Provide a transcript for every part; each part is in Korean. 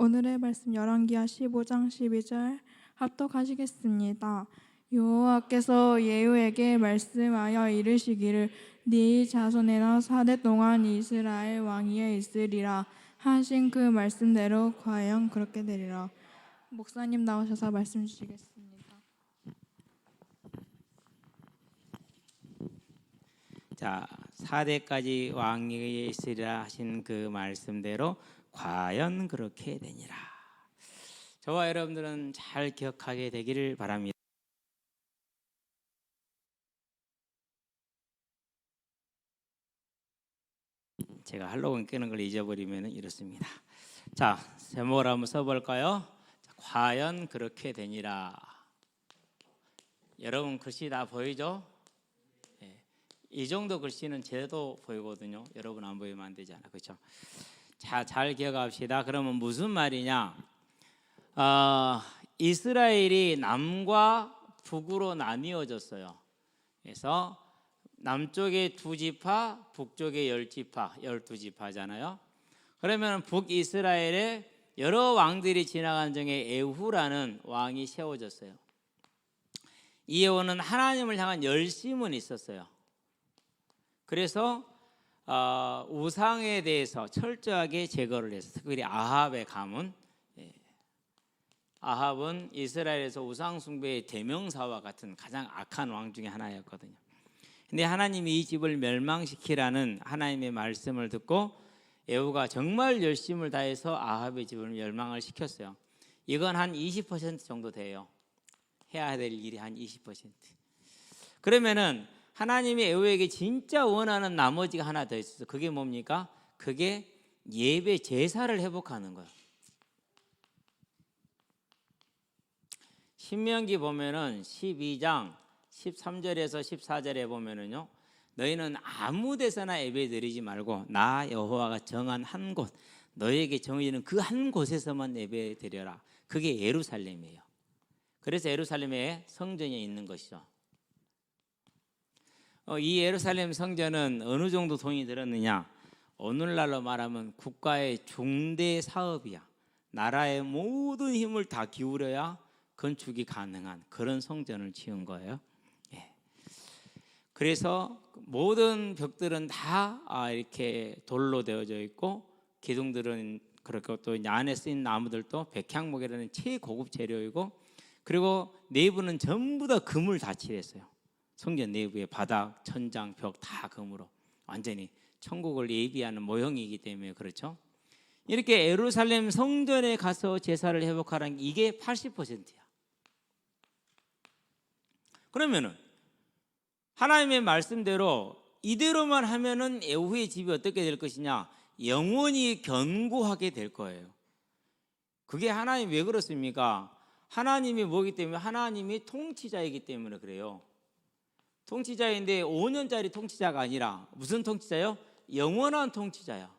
오늘의 말씀 열왕기하 15장 12절 합독하시겠습니다. 여호와께서 예후에게 말씀하여 이르시기를 네 자손에나 사대 동안 이스라엘 왕위에 있으리라 하신 그 말씀대로 과연 그렇게 되리라. 목사님 나오셔서 말씀 주시겠습니다. 자, 4대까지 왕위에 있으리라 하신 그 말씀대로 과연 그렇게 되니라. 저와 여러분들은 잘 기억하게 되기를 바랍니다. 제가 할로윈 끄는 걸 잊어버리면 이렇습니다. 자, 제목을 한번 써볼까요? 자, 과연 그렇게 되니라. 여러분 글씨 다 보이죠? 이 정도 글씨는 제도 보이거든요. 여러분 안 보이면 안 되잖아, 그렇죠? 자, 잘 기억합시다. 그러면 무슨 말이냐? 어, 이스라엘이 남과 북으로 나뉘어졌어요. 그래서 남쪽에 두 지파, 북쪽에 열 지파, 열두 지파잖아요. 그러면 북이스라엘에 여러 왕들이 지나간 중에 에후라는 왕이 세워졌어요. 이 에후는 하나님을 향한 열심은 있었어요. 그래서 어, 우상에 대해서 철저하게 제거를 했어요. 특별히 아합의 가문. 예. 아합은 이스라엘에서 우상 숭배의 대명사와 같은 가장 악한 왕 중에 하나였거든요. 근데 하나님이 이 집을 멸망시키라는 하나님의 말씀을 듣고 에후가 정말 열심을 다해서 아합의 집을 멸망을 시켰어요. 이건 한 20% 정도 돼요. 해야 될 일이 한 20%. 그러면은 하나님이 에후에게 진짜 원하는 나머지가 하나 더 있어서 그게 뭡니까? 그게 예배 제사를 회복하는 거예요. 신명기 보면은 12장 13절에서 14절에 보면은요. 너희는 아무 데서나 예배 드리지 말고 나 여호와가 정한 한 곳 너희에게 정해지는 그 한 곳에서만 예배 드려라. 그게 예루살렘이에요. 그래서 예루살렘에 성전이 있는 것이죠. 어, 이 예루살렘 성전은 어느 정도 돈이 들었느냐? 오늘날로 말하면 국가의 중대 사업이야. 나라의 모든 힘을 다 기울여야 건축이 가능한 그런 성전을 지은 거예요. 예. 그래서 모든 벽들은 다 아, 이렇게 돌로 되어져 있고 기둥들은 그렇게 또 안에 쓰인 나무들도 백향목이라는 최고급 재료이고 그리고 내부는 전부 다 금을 다 칠했어요. 성전 내부의 바닥, 천장, 벽 다 금으로 완전히 천국을 예비하는 모형이기 때문에 그렇죠. 이렇게 예루살렘 성전에 가서 제사를 회복하라는 게 이게 80%야. 그러면은 하나님의 말씀대로 이대로만 하면은 에후의 집이 어떻게 될 것이냐? 영원히 견고하게 될 거예요. 그게 하나님 왜 그렇습니까? 하나님이 뭐기 때문에 하나님이 통치자이기 때문에 그래요. 통치자인데 5년짜리 통치자가 아니라 무슨 통치자요? 영원한 통치자야.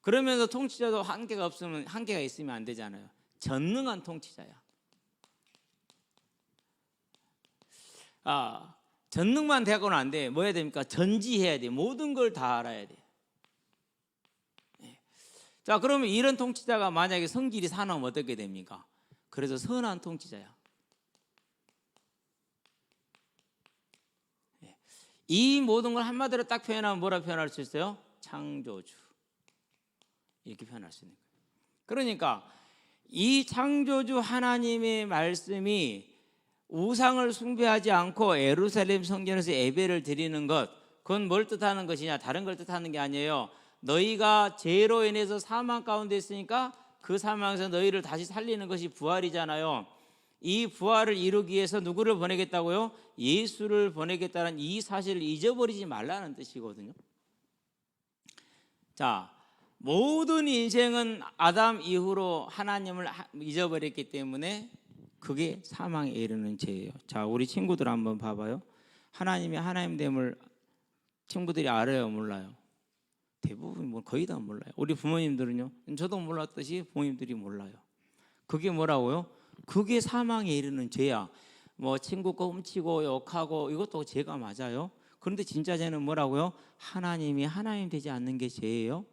그러면서 통치자도 한계가 없으면 한계가 있으면 안 되잖아요. 전능한 통치자야. 아, 전능만 되고는 안 돼. 뭐 해야 됩니까? 전지해야 돼. 모든 걸 다 알아야 돼. 예. 자, 그러면 이런 통치자가 만약에 성질이 사나면 어떻게 됩니까? 그래서 선한 통치자야. 예. 이 모든 걸 한마디로 딱 표현하면 뭐라 표현할 수 있어요? 창조주. 이렇게 표현할 수 있는 거예요. 그러니까 이 창조주 하나님의 말씀이 우상을 숭배하지 않고 예루살렘 성전에서 예배를 드리는 것, 그건 뭘 뜻하는 것이냐? 다른 걸 뜻하는 게 아니에요. 너희가 죄로 인해서 사망 가운데 있으니까 그 사망에서 너희를 다시 살리는 것이 부활이잖아요. 이 부활을 이루기 위해서 누구를 보내겠다고요? 예수를 보내겠다는 이 사실을 잊어버리지 말라는 뜻이거든요. 자, 모든 인생은 아담 이후로 하나님을 잊어버렸기 때문에 그게 사망에 이르는 죄예요. 자, 우리 친구들 한번 봐봐요. 하나님이 하나님됨을 친구들이 알아요, 몰라요? 대부분 뭐 거의 다 몰라요. 우리 부모님들은요. 저도 몰랐듯이 부모님들이 몰라요. 그게 뭐라고요? 그게 사망에 이르는 죄야. 뭐 친구 거 훔치고 욕하고 이것도 죄가 맞아요. 그런데 진짜 죄는 뭐라고요? 하나님이 하나님 되지 않는 게 죄예요.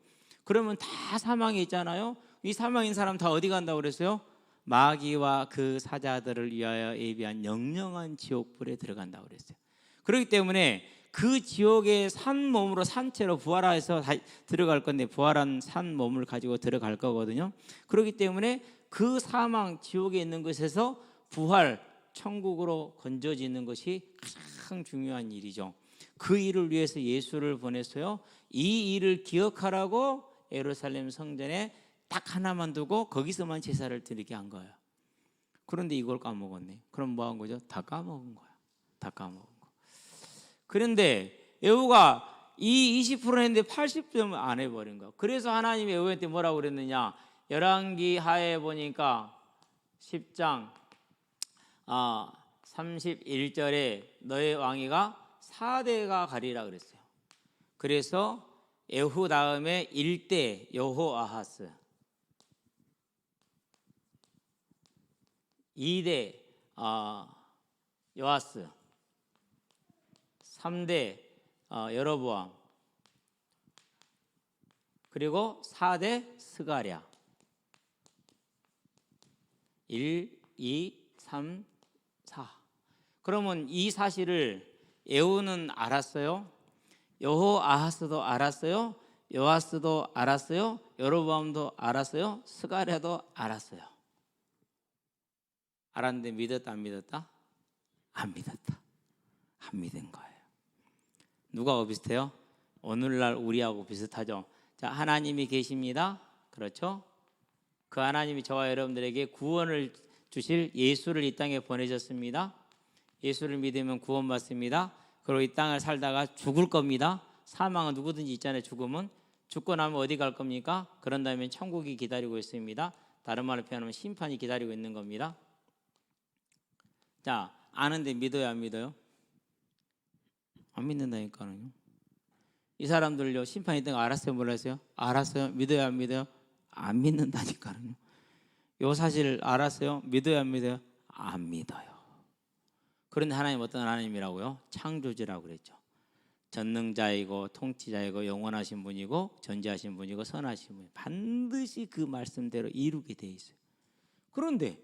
그러면 다 사망에 있잖아요. 이 사망인 사람 다 어디 간다고 그랬어요? 마귀와 그 사자들을 위하여 예비한 영영한 지옥불에 들어간다고 그랬어요. 그렇기 때문에 그 지옥의 산 몸으로 산채로 부활해서 다 들어갈 건데 부활한 산 몸을 가지고 들어갈 거거든요. 그렇기 때문에 그 사망 지옥에 있는 것에서 부활 천국으로 건져지는 것이 가장 중요한 일이죠. 그 일을 위해서 예수를 보냈어요. 이 일을 기억하라고 예루살렘 성전에 딱 하나만 두고 거기서만 제사를 드리게 한 거예요. 그런데 이걸 까먹었네. 그럼 뭐 한 거죠? 다 까먹은 거야. 다 까먹은 거. 그런데 에후가 이 20% 했는데 80점을 안 해버린 거야. 그래서 하나님이 에후한테 뭐라고 그랬느냐? 열왕기 하에 보니까 10장 아 31절에 너의 왕위가 4대가 가리라 그랬어요. 그래서 에후 다음에 1대 여호아하스 2대 아, 요아스 3대 어, 여로보암 그리고 4대 스가랴 1, 2, 3, 4 그러면 이 사실을 에우는 알았어요 여호아하스도 알았어요 요아스도 알았어요 여로보암도 알았어요 스가랴도 알았어요 알았는데 믿었다 안 믿었다? 안 믿었다 안 믿은 거예요 누가하고 비슷해요? 오늘날 우리하고 비슷하죠. 자, 하나님이 계십니다. 그렇죠? 그 하나님이 저와 여러분들에게 구원을 주실 예수를 이 땅에 보내셨습니다. 예수를 믿으면 구원받습니다. 그리고 이 땅을 살다가 죽을 겁니다. 사망은 누구든지 있잖아요. 죽음은 죽고 나면 어디 갈 겁니까? 그런 다음에 천국이 기다리고 있습니다. 다른 말로 표현하면 심판이 기다리고 있는 겁니다. 자, 아는데 믿어요, 안 믿어요? 안 믿는다니까요. 이 사람들요 심판 있다는 거 알았어요, 몰랐어요? 알았어요. 믿어요, 안 믿어요? 안 믿는다니까요. 요 사실 알았어요? 믿어요, 안 믿어요? 안 믿어요. 그런데 하나님 어떤 하나님이라고요? 창조주라고 그랬죠. 전능자이고 통치자이고 영원하신 분이고 전지하신 분이고 선하신 분. 반드시 그 말씀대로 이루게 돼 있어요. 그런데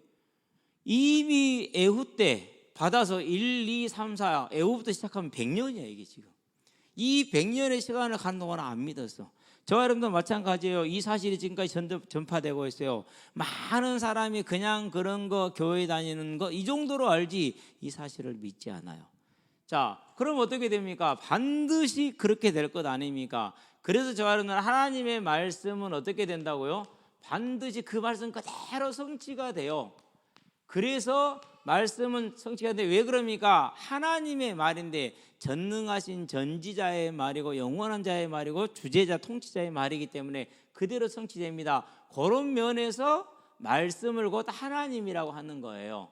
이미 에후 때 받아서 1, 2, 3, 4 에후부터 시작하면 100년이야 이게 지금. 이 100년의 시간을 간 동안 안 믿었어. 저와 여러분도 마찬가지예요. 이 사실이 지금까지 전, 전파되고 있어요. 많은 사람이 그냥 그런 거 교회 다니는 거 이 정도로 알지 이 사실을 믿지 않아요. 자, 그럼 어떻게 됩니까? 반드시 그렇게 될 것 아닙니까? 그래서 저와 여러분은 하나님의 말씀은 어떻게 된다고요? 반드시 그 말씀 그대로 성취가 돼요. 그래서 말씀은 성취가 돼. 왜 그럽니까? 하나님의 말인데 전능하신 전지자의 말이고 영원한 자의 말이고 주제자 통치자의 말이기 때문에 그대로 성취됩니다. 그런 면에서 말씀을 곧 하나님이라고 하는 거예요.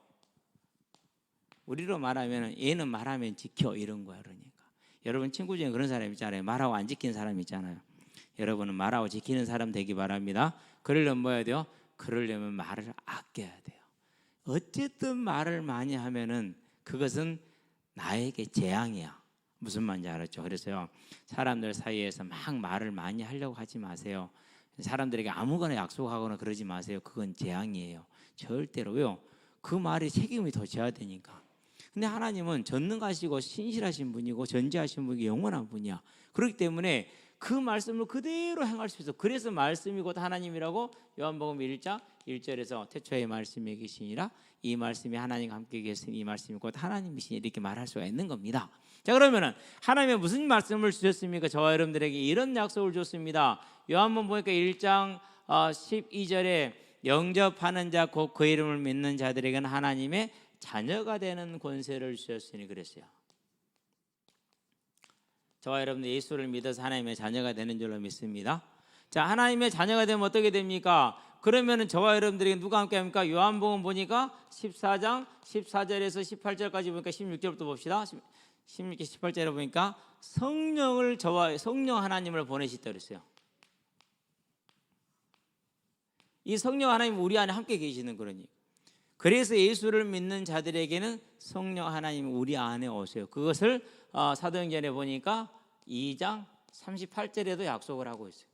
우리로 말하면 얘는 말하면 지켜 이런 거야 그러니까. 여러분 친구 중에 그런 사람 있잖아요. 말하고 안 지키는 사람 있잖아요. 여러분은 말하고 지키는 사람 되기 바랍니다. 그러려면 뭐 해야 돼요? 그러려면 말을 아껴야 돼요. 어쨌든 말을 많이 하면은 그것은 나에게 재앙이야. 무슨 말인지 알았죠? 그래서요. 사람들 사이에서 막 말을 많이 하려고 하지 마세요. 사람들에게 아무거나 약속하거나 그러지 마세요. 그건 재앙이에요. 절대로 왜요? 그 말이 책임이 더 져야 되니까. 근데 하나님은 전능하시고 신실하신 분이고 전지하신 분이 영원한 분이야. 그렇기 때문에 그 말씀을 그대로 행할 수 있어. 그래서 말씀이 곧 하나님이라고 요한복음 1장 1절에서 태초에 말씀이 계시니라 이 말씀이 하나님과 함께 계신 이 말씀이 곧 하나님이시니 이렇게 말할 수가 있는 겁니다. 자 그러면은 하나님의 무슨 말씀을 주셨습니까? 저와 여러분들에게 이런 약속을 줬습니다. 요한복음 보니까 1장 12절에 영접하는 자 곧 그 이름을 믿는 자들에게는 하나님의 자녀가 되는 권세를 주셨으니 그랬어요. 저와 여러분들 예수를 믿어서 하나님의 자녀가 되는 줄로 믿습니다. 자, 하나님의 자녀가 되면 어떻게 됩니까? 그러면은 저와 여러분들에게 누가 함께 합니까? 요한복음 보니까 14장 14절에서 18절까지 보니까 16절부터 봅시다. 16절 18절에 보니까 성령을 저와 성령 하나님을 보내시다 그랬어요. 이 성령 하나님 우리 안에 함께 계시는 그러니. 그래서 예수를 믿는 자들에게는 성령 하나님 우리 안에 오세요. 그것을 어, 사도행전에 보니까 2장 38절에도 약속을 하고 있어요.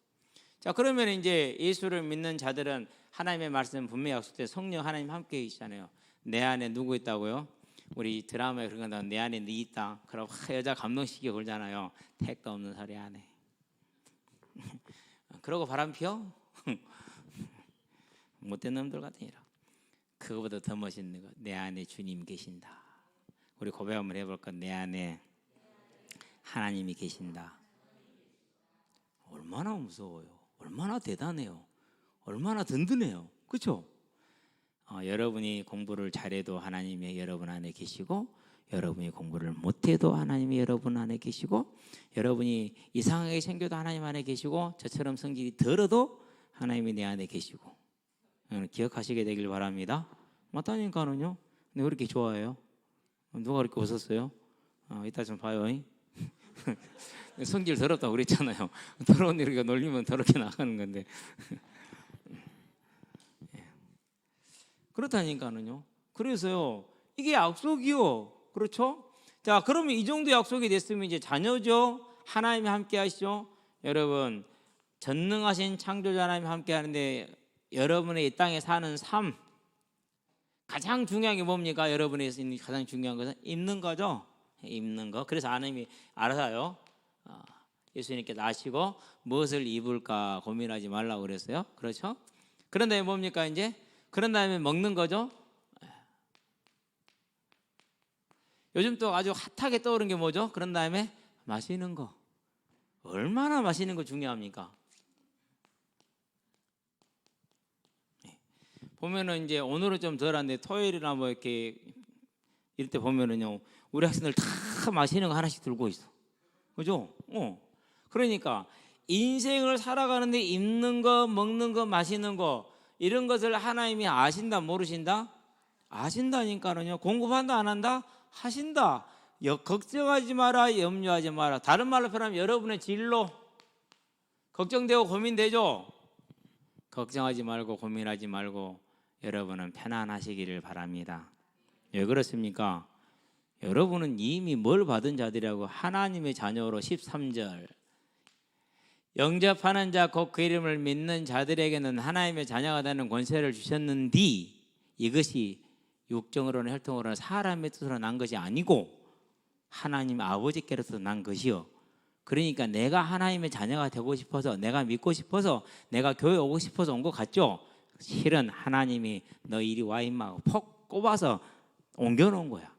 자 그러면 이제 예수를 믿는 자들은 하나님의 말씀 분명히 약속돼 성령 하나님 함께 계시잖아요. 내 안에 누구 있다고요? 우리 드라마에 그런 거내 안에 네 있다. 그럼 하, 여자 감동시키고 그러잖아요. 택도 없는 소리 안에. 그러고 바람 피워? 못된 놈들 같으니라. 그거보다 더 멋있는 거. 내 안에 주님 계신다. 우리 고백 한번 해볼까? 내 안에 하나님이 계신다. 얼마나 무서워요. 얼마나 대단해요. 얼마나 든든해요. 그렇죠? 어, 여러분이 공부를 잘해도 하나님이 여러분 안에 계시고 여러분이 공부를 못해도 하나님이 여러분 안에 계시고 여러분이 이상하게 생겨도 하나님 안에 계시고 저처럼 성질이 들어도 하나님이 내 안에 계시고 기억하시게 되길 바랍니다. 맞다니까는요. 근데 왜 이렇게 좋아해요? 누가 그렇게 웃었어요? 어, 이따 좀 봐요. 잉? 성질 더럽다고 그랬잖아요. 더러운 일 우리가 놀리면 더럽게 나가는 건데. 예. 그렇다니까는요. 그래서요. 이게 약속이요. 그렇죠? 자, 그러면 이 정도 약속이 됐으면 이제 자녀죠. 하나님이 함께 하시죠. 여러분, 전능하신 창조자 하나님이 함께 하는데 여러분의 이 땅에 사는 삶 가장 중요한 게 뭡니까? 여러분의 가장 중요한 것은 입는 거죠. 입는 거. 그래서 하나님이 알아서요. 어, 예수님께 나시고 무엇을 입을까 고민하지 말라고 그랬어요. 그렇죠? 그런 다음에 뭡니까 이제? 그런 다음에 먹는 거죠. 요즘 또 아주 핫하게 떠오른 게 뭐죠? 그런 다음에 마시는 거. 얼마나 마시는 거 중요합니까? 네. 보면은 이제 오늘은 좀 덜한데 토요일이나 뭐 이렇게 이럴 때 보면은요 우리 학생들 다 마시는 거 하나씩 들고 있어. 그죠? 어. 그러니까 인생을 살아가는데 입는 거, 먹는 거, 마시는 거 이런 것을 하나님이 아신다, 모르신다? 아신다니까는요. 공급한다, 안 한다? 하신다. 여, 걱정하지 마라, 염려하지 마라. 다른 말로 표현하면 여러분의 진로 걱정되고 고민되죠. 걱정하지 말고 고민하지 말고 여러분은 편안하시기를 바랍니다. 왜 그렇습니까? 여러분은 이미 뭘 받은 자들이라고 하나님의 자녀로 13절. 영접하는 자 곧 그 이름을 믿는 자들에게는 하나님의 자녀가 되는 권세를 주셨는디 이것이 육정으로는 혈통으로는 사람의 뜻으로 난 것이 아니고 하나님 아버지께로서 난 것이요. 그러니까 내가 하나님의 자녀가 되고 싶어서 내가 믿고 싶어서 내가 교회 오고 싶어서 온 것 같죠? 실은 하나님이 너 이리 와 임마 폭 꼽아서 옮겨놓은 거야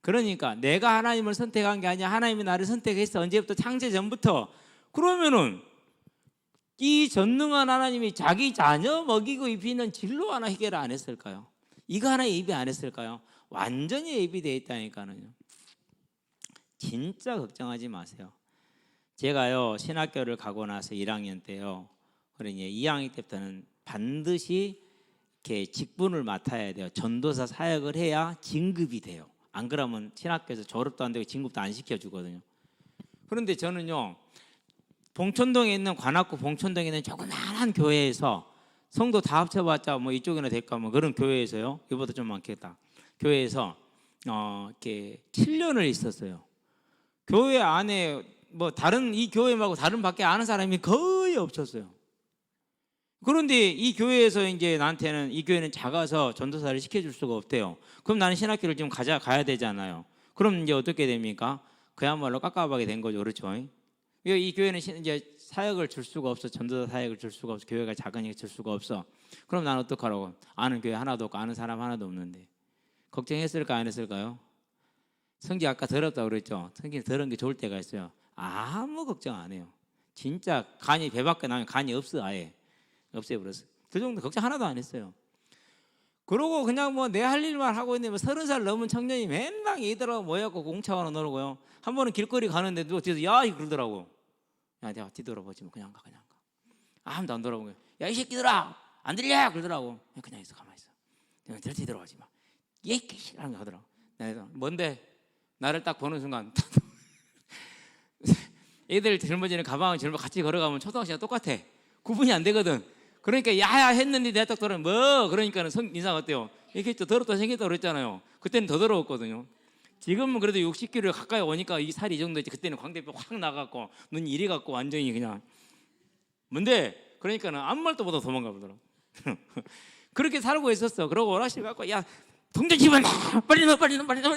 그러니까 내가 하나님을 선택한 게 아니야 하나님이 나를 선택했어 언제부터 창세 전부터 그러면은 이 전능한 하나님이 자기 자녀 먹이고 입히는 진로 하나 해결 안 했을까요? 이거 하나 예비 안 했을까요? 완전히 예비되어 있다니까는요. 진짜 걱정하지 마세요. 제가요 신학교를 가고 나서 1학년 때요. 그러니 2학년 때부터는 반드시 이렇게 직분을 맡아야 돼요. 전도사 사역을 해야 진급이 돼요. 안 그러면 신학교에서 졸업도 안 되고 진급도 안 시켜주거든요. 그런데 저는요 봉천동에 있는 관악구 봉천동에 있는 조그마한 교회에서 성도 다 합쳐봤자 뭐 이쪽이나 될까 뭐 그런 교회에서요. 이보다 좀 많겠다. 교회에서 어 이렇게 7년을 있었어요. 교회 안에 뭐 다른 이 교회 말고 다른 밖에 아는 사람이 거의 없었어요 그런데 이 교회에서 이제 나한테는 이 교회는 작아서 전도사를 시켜줄 수가 없대요. 그럼 나는 신학교를 좀 가자 가야 되잖아요. 그럼 이제 어떻게 됩니까? 그야말로 깝깝하게 된 거죠 그렇죠? 이 교회는 신- 이제 사역을 줄 수가 없어. 전도사 사역을 줄 수가 없어. 교회가 작으니까 줄 수가 없어. 그럼 난 어떡하라고? 아는 교회 하나도 없고 아는 사람 하나도 없는데. 걱정했을까 안 했을까요? 성기 아까 더럽다고 그랬죠? 성기 더러운 게 좋을 때가 있어요. 아무 걱정 안 해요. 진짜 간이 배 밖에 나면 간이 없어 아예 없애버렸어 그 정도 걱정 하나도 안 했어요 그러고 그냥 뭐 내 할 일만 하고 있는데 뭐 서른 살 넘은 청년이 맨날 얘들하고 모여갖고 공차원을 놀고요. 한 번은 길거리 가는데 누가 뒤에서 야이 그러더라고. 야 내가 뒤돌아보지 뭐 그냥 가 그냥 가. 아무도 안 돌아보고 야이 새끼들아 안 들려 그러더라고. 야, 그냥 있어 가만 히 있어. 내가 절 뒤돌아보지 마. 얘 개씨라는 거 하더라고. 내가 뭔데 나를 딱 보는 순간 애들 젊어지는 가방을 젊어 같이 걸어가면 초등학생이랑 똑같아. 구분이 안 되거든. 그러니까 야야 했는데 돌아 뭐 그러니까는 성 인상 어때요? 이렇게 또 더럽다 생겼다 그랬잖아요. 그때는 더 더러웠거든요. 지금은 그래도 60kg 가까이 오니까 이 살이 이 정도 있지. 그때는 광대뼈 확 나갔고 눈 이리 갔고 완전히 그냥 뭔데? 그러니까는 아무 말도 못하고 도망가 보더라고. 그렇게 살고 있었어. 그러고 오락실 갖고 야 동전 집어넣어 빨리 넣어 빨리 넣어 빨리 넣어.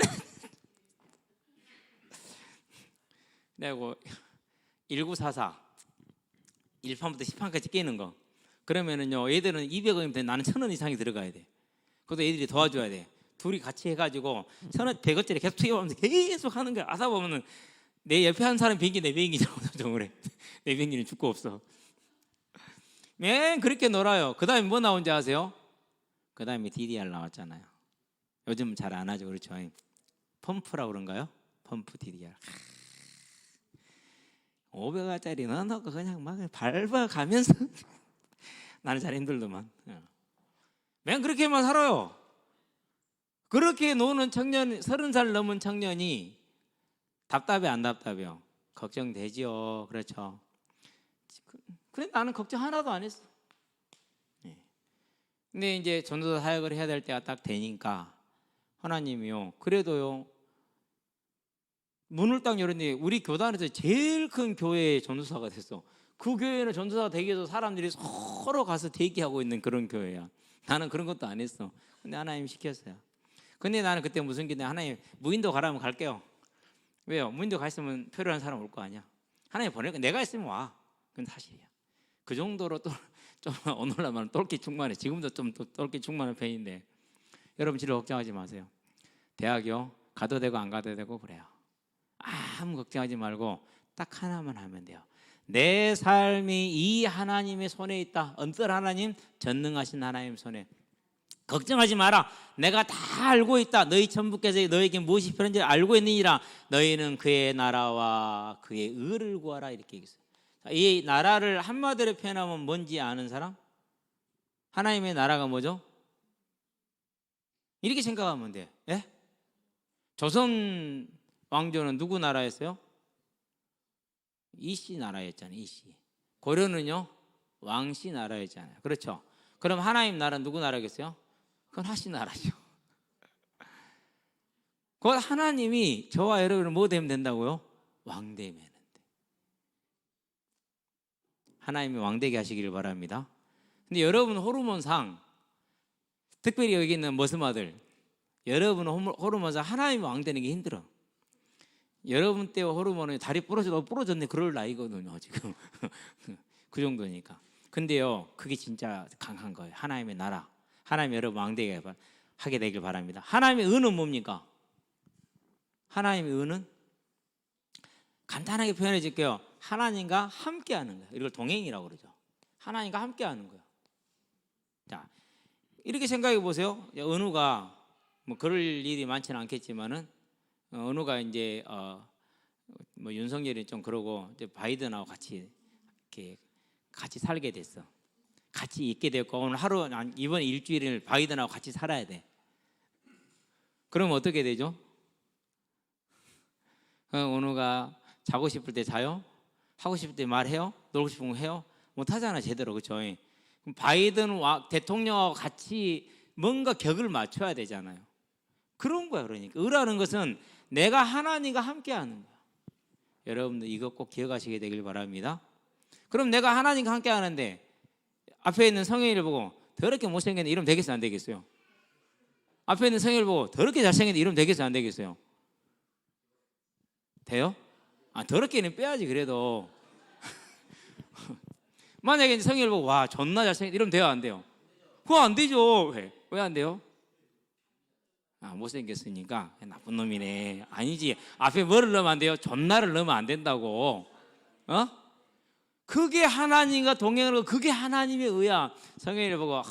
내고 1944 1판부터 10판까지 깨는 거. 그러면은요 얘들은 200원이면 돼. 나는 1000원 이상이 들어가야 돼. 그것도 애들이 도와줘야 돼. 둘이 같이 해가지고 천원 100원짜리 계속 투입하면서 계속 하는 거야. 하다 보면은 내 옆에 한 사람 비행기 내 비행기라고 정을 해. 내 비행기는 죽고 없어. 맨 그렇게 놀아요. 그 다음에 뭐 나온지 아세요? 그 다음에 DDR 나왔잖아요. 요즘 잘 안 하죠, 그렇죠? 펌프라고 그런가요? 펌프 DDR. 500원짜리 넣어놓고 그냥 막 밟아가면서 나는 잘 힘들더만. 어. 맨 그렇게만 살아요. 그렇게 노는 청년, 서른 살 넘은 청년이 답답해 안 답답해요? 걱정되지요. 그렇죠. 그래 나는 걱정 하나도 안 했어. 예. 근데 이제 전도사 사역을 해야 될 때가 딱 되니까 하나님이요. 그래도요. 문을 딱 열었는데 우리 교단에서 제일 큰 교회의 전도사가 됐어. 그 교회는 전도사가 되기 위해서 사람들이 서로 가서 대기하고 있는 그런 교회야. 나는 그런 것도 안 했어. 근데 하나님 시켰어요. 근데 나는 그때 무슨 기대 하나님 무인도 가라면 갈게요. 왜요? 무인도 가 있으면 필요한 사람 올 거 아니야. 하나님 보내니까 내가 있으면 와. 그건 사실이야. 그 정도로 또 좀 오늘날만 똘끼 충만해. 지금도 좀또 똘끼 충만한 편인데 여러분 진짜 걱정하지 마세요. 대학이요 가도 되고 안 가도 되고 그래요. 아무 걱정하지 말고 딱 하나만 하면 돼요. 내 삶이 이 하나님의 손에 있다. 언뜻 하나님, 전능하신 하나님 손에. 걱정하지 마라. 내가 다 알고 있다. 너희 천부께서 너에게 무엇이 필요한지 알고 있느니라. 너희는 그의 나라와 그의 의를 구하라 이렇게 얘기했어요. 자, 이 나라를 한마디로 표현하면 뭔지 아는 사람? 하나님의 나라가 뭐죠? 이렇게 생각하면 돼. 예? 조선 왕조는 누구 나라였어요? 이씨 나라였잖아요. 이씨. 고려는요 왕씨 나라였잖아요. 그렇죠? 그럼 하나님 나라는 누구 나라겠어요? 그건 하씨 나라죠. 그 하나님이 저와 여러분을 뭐 되면 된다고요? 왕 되면 돼. 하나님이 왕 되게 하시기를 바랍니다. 근데 여러분 호르몬상 특별히 여기 있는 머슴아들 여러분 호르몬상 하나님이 왕 되는 게 힘들어. 여러분 때 호르몬은 다리 부러져도 부러졌네 그럴 나이거든요 지금 그 정도니까. 근데요 그게 진짜 강한 거예요. 하나님의 나라, 하나님 여러분 왕되게 하게 되길 바랍니다. 하나님의 은은 뭡니까? 하나님의 은은 간단하게 표현해 줄게요. 하나님과 함께하는 거예요. 이걸 동행이라고 그러죠. 하나님과 함께하는 거예요. 자 이렇게 생각해 보세요. 은우가 뭐 그럴 일이 많지는 않겠지만은 어, 은우가 이제 어, 뭐 윤석열이 좀 그러고 이제 바이든하고 같이 이렇게 같이 살게 됐어. 같이 있게 됐고 오늘 하루 한 이번 일주일을 바이든하고 같이 살아야 돼. 그럼 어떻게 되죠? 어, 은우가 자고 싶을 때 자요? 하고 싶을 때 말해요? 놀고 싶은 거 해요? 못 하잖아 제대로 그렇죠? 바이든 와, 대통령하고 같이 뭔가 격을 맞춰야 되잖아요. 그런 거야 그러니까 의라는 것은 내가 하나님과 함께하는 거야. 여러분들 이거 꼭 기억하시게 되길 바랍니다. 그럼 내가 하나님과 함께하는데 앞에 있는 성현이를 보고 더럽게 못생겼는데 이러면 되겠어요 안 되겠어요? 앞에 있는 성현이를 보고 더럽게 잘생겼는데 이러면 되겠어요 안 되겠어요? 돼요? 아 더럽게는 빼야지 그래도 만약에 성현이를 보고 와 존나 잘생겼 이러면 돼요 안 돼요? 그거 안 되죠 왜안 돼요? 아, 못생겼으니까 나쁜 놈이네. 아니지. 앞에 뭐를 넣으면 안 돼요? 존나를 넣으면 안 된다고. 어? 그게 하나님과 동행을 하고 그게 하나님의 의야. 성경을 보고 아,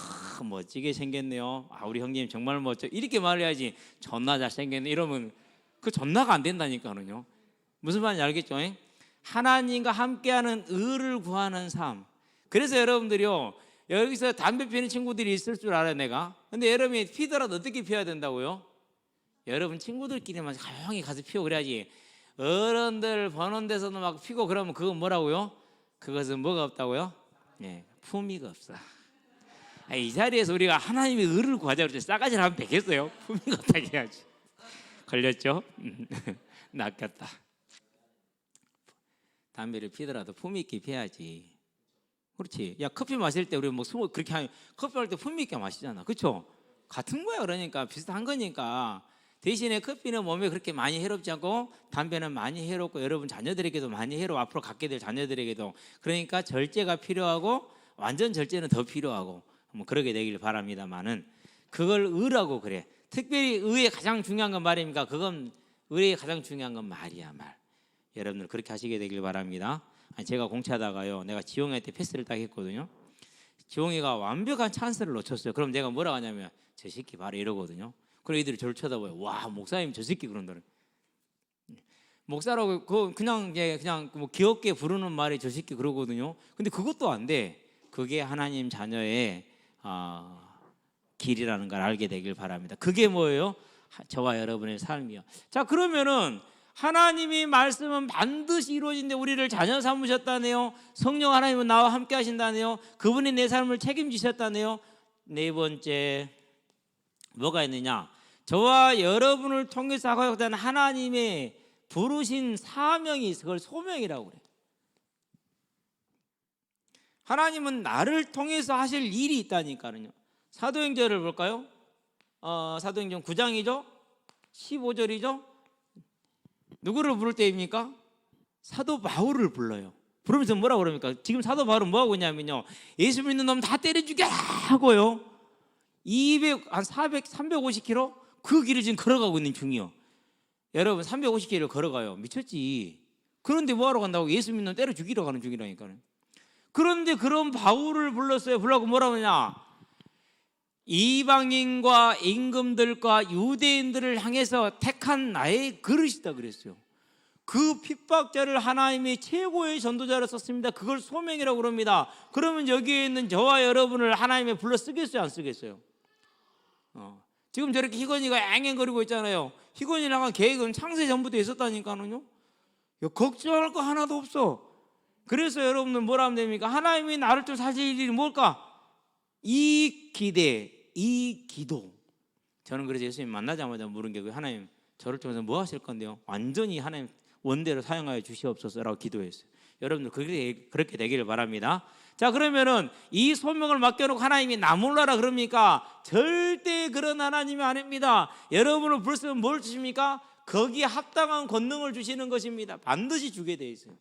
멋지게 생겼네요. 아, 우리 형님 정말 멋져. 이렇게 말해야지. 존나 잘생겼네. 이러면 그 존나가 안 된다니까는요. 무슨 말인지 알겠죠? 하나님과 함께하는 의를 구하는 삶. 그래서 여러분들이요. 여기서 담배 피는 친구들이 있을 줄 알아요, 내가. 근데 여러분이 피더라도 어떻게 피워야 된다고요? 여러분 친구들끼리만 조용히 가서 피워 그래야지. 어른들 보는 데서도 막 피고 그러면 그건 뭐라고요? 그것은 뭐가 없다고요? 예, 품위가 없어. 아, 이 자리에서 우리가 하나님의 의를 구하자 그러죠. 싸가지를 하면 되겠어요? 품위가 없다고 해야지. 걸렸죠? 낚였다. 담배를 피더라도 품위 있게 피워야지. 그렇지. 야 커피 마실 때 우리 뭐 스모 그렇게 하면 커피 할 때 품위 있게 마시잖아. 그렇죠? 같은 거야 그러니까 비슷한 거니까 대신에 커피는 몸에 그렇게 많이 해롭지 않고 담배는 많이 해롭고 여러분 자녀들에게도 많이 해로 앞으로 갖게 될 자녀들에게도 그러니까 절제가 필요하고 완전 절제는 더 필요하고 뭐 그러게 되길 바랍니다만은 그걸 의라고 그래. 특별히 의의 가장 중요한 건 말입니까? 그건 의의 가장 중요한 건 말이야 말. 여러분들 그렇게 하시게 되길 바랍니다. 아니, 제가 공차다가요, 내가 지용이한테 패스를 딱 했거든요. 지용이가 완벽한 찬스를 놓쳤어요. 그럼 내가 뭐라 하냐면 저 새끼 바로 이러거든요. 그럼 애들이 저를 쳐다봐요. 와 목사님 저 새끼 그런다는. 목사라고 그 그냥 이제 그냥 뭐 귀엽게 부르는 말이 저 새끼 그러거든요. 근데 그것도 안 돼. 그게 하나님 자녀의 아, 길이라는 걸 알게 되길 바랍니다. 그게 뭐예요? 하- 저와 여러분의 삶이요. 자 그러면은 하나님이 말씀은 반드시 이루어진데 우리를 자녀 삼으셨다네요. 성령 하나님은 나와 함께 하신다네요. 그분이 내 삶을 책임지셨다네요. 네 번째 뭐가 있느냐? 저와 여러분을 통해서 하고자 하나님의 부르신 사명이. 그걸 소명이라고 그래. 하나님은 나를 통해서 하실 일이 있다니까요. 사도행전을 볼까요? 어, 사도행전 9장이죠. 15절이죠. 누구를 부를 때입니까? 사도 바울을 불러요. 부르면서 뭐라 그럽니까? 지금 사도 바울은 뭐 하고 있냐면요. 예수 믿는 놈 다 때려 죽여라 하고요. 200, 한 400, 350km 그 길을 지금 걸어가고 있는 중이요. 여러분 350km 걸어가요. 미쳤지. 그런데 뭐 하러 간다고 예수 믿는 놈 때려 죽이러 가는 중이라니까요. 그런데 그런 바울을 불렀어요. 불러고 뭐라고 하냐? 이방인과 임금들과 유대인들을 향해서 택한 나의 그릇이다 그랬어요. 그 핍박자를 하나님이 최고의 전도자로 썼습니다. 그걸 소명이라고 그럽니다. 그러면 여기에 있는 저와 여러분을 하나님이 불러 쓰겠어요, 안 쓰겠어요? 어. 지금 저렇게 희건이가 앵앵거리고 있잖아요. 희건이랑 계획은 창세 전부터 있었다니까는요. 야, 걱정할 거 하나도 없어. 그래서 여러분들 뭐라 하면 됩니까? 하나님이 나를 좀 사실 일이 뭘까? 이 기대, 이 기도. 저는 그래서 예수님 만나자마자 물은 게그 하나님 저를 통해서 뭐 하실 건데요? 완전히 하나님 원대로 사용하여 주시옵소서라고 기도했어요. 여러분들 그렇게 그렇게 되기를 바랍니다. 자 그러면은 이 소명을 맡겨놓고 하나님이 나 몰라라 그럽니까? 절대 그런 하나님이 아닙니다. 여러분을 불렀으면 뭘 주십니까? 거기에 합당한 권능을 주시는 것입니다. 반드시 주게 돼 있어요.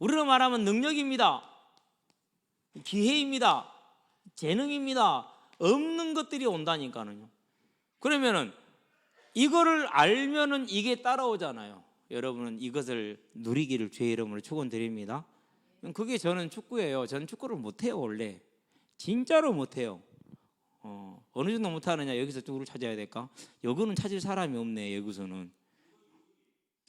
우리로 말하면 능력입니다. 기회입니다. 재능입니다. 없는 것들이 온다니까는요. 그러면은 이거를 알면은 이게 따라오잖아요. 여러분은 이것을 누리기를 주의 이름으로 축원드립니다. 그게 저는 축구예요. 저는 축구를 못해요 원래. 진짜로 못해요. 어, 어느 정도 못하느냐 여기서 누구를 찾아야 될까? 여기는 찾을 사람이 없네 여기서는.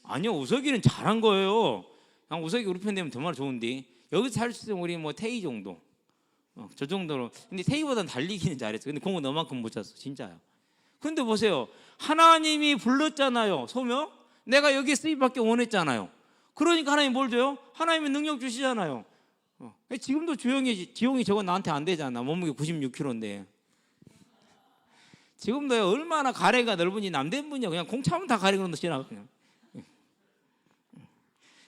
아니요 우석이는 잘한 거예요. 그냥 우석이 우리 편 되면 정말 좋은데 여기서 살수 있으면 우리 뭐 태희 정도. 어, 저 정도로. 근데 태희보다는 달리기는 잘했어. 근데 공은 너만큼 못 찼어 진짜요. 근데 보세요. 하나님이 불렀잖아요. 소명. 내가 여기에 쓰임받기 원했잖아요. 그러니까 하나님 뭘 줘요? 하나님이 능력 주시잖아요. 어. 지금도 주영이 지용이 저건 나한테 안 되잖아. 몸무게 96kg인데. 지금도 얼마나 가래가 넓은지 남된 분이야. 그냥 공 차면 다 가래 그런다 지나 그냥.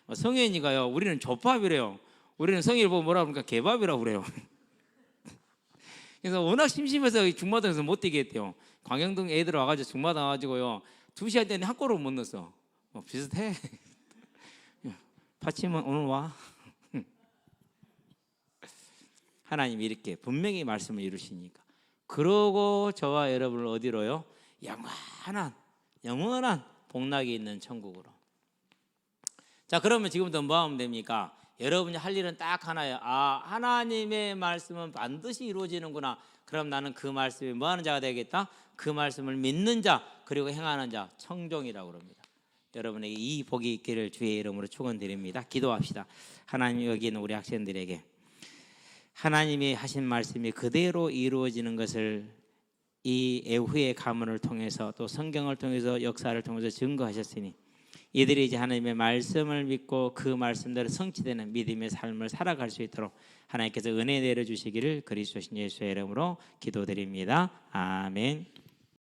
어, 성현이가요. 우리는 족밥이래요. 우리는 보고 뭐라 그러니까 개밥이라고 그래요. 그래서 워낙 심심해서 중마당에서 못 뛰게 했대요. 광양동 애들 와가지고 중마당 와가지고요. 두 시간 때는 한 골을 못 넣었어. 어, 비슷해. 파치면 오늘 와. 하나님이 이렇게 분명히 말씀을 이루시니까. 그러고 저와 여러분을 어디로요? 영원한 영원한 복락이 있는 천국으로. 자 그러면 지금부터 뭐 하면 됩니까? 여러분이 할 일은 딱 하나예요. 아 하나님의 말씀은 반드시 이루어지는구나. 그럼 나는 그 말씀이 뭐 하는 자가 되겠다? 그 말씀을 믿는 자 그리고 행하는 자 청종이라고 그럽니다. 여러분에게 이 복이 있기를 주의 이름으로 축원드립니다. 기도합시다. 하나님 여기 있는 우리 학생들에게 하나님이 하신 말씀이 그대로 이루어지는 것을 이 애후의 가문을 통해서 또 성경을 통해서 역사를 통해서 증거하셨으니 이들이 이제 하나님의 말씀을 믿고 그 말씀대로 성취되는 믿음의 삶을 살아갈 수 있도록 하나님께서 은혜 내려 주시기를 그리스도신 예수의 이름으로 기도드립니다. 아멘.